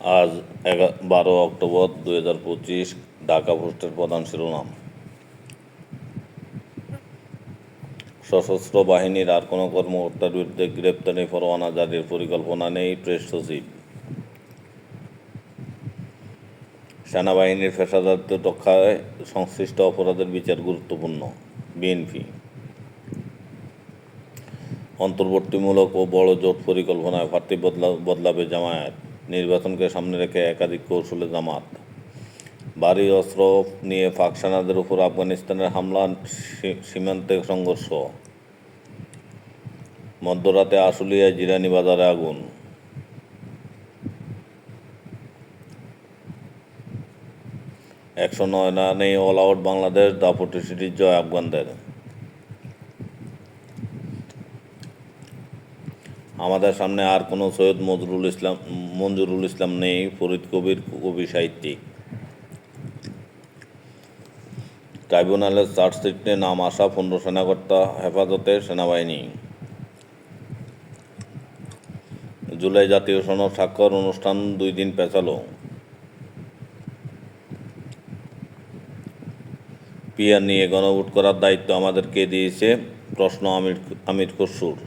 আজ বারো অক্টোবর দুই হাজার পঁচিশ, ঢাকা পোস্টের প্রধান শিরোনাম। সশস্ত্র বাহিনীর আর কোনো কর্মকর্তার বিরুদ্ধে গ্রেপ্তারি পরোয়ানা জারির পরিকল্পনা নেই প্রেস সচিব। সেনাবাহিনীর পেশাদারিত্ব রক্ষায় সংশ্লিষ্ট অপরাধের বিচার গুরুত্বপূর্ণ, বিএনপি। অন্তর্বর্তীমূলক ও বড় জোট পরিকল্পনায় প্রার্থী বদলা বদলাবে জামায়াত। নির্বাচনকে সামনে রেখে একাধিক কৌশলে জামাত। ভারী অস্ত্র নিয়ে পাক সেনাদের উপর আফগানিস্তানের হামলা সীমান্তে সংঘর্ষ। মধ্যরাতে আশুলিয়ায় জিরানি বাজারে আগুন। একশো নয় রানে অল আউট বাংলাদেশ, দাপটি সিরিজ জয় আফগানদের। আমাদের সামনে আর কোনো সৈয়দ মজরুল ইসলাম, মঞ্জুরুল ইসলাম নেই, ফরিদ কবির কবি সাহিত্যিক। ট্রাইব্যুনালের চার্জশিটে নাম আসা পনেরো সেনাকর্তা হেফাজতে সেনাবাহিনী। জুলাই জাতীয় সনদ স্বাক্ষর অনুষ্ঠান দুই দিন পেছালো। পিয়ার নিয়ে গণভোট করার দায়িত্ব আমাদেরকে দিয়েছে প্রশ্ন আমির আমির খসরুর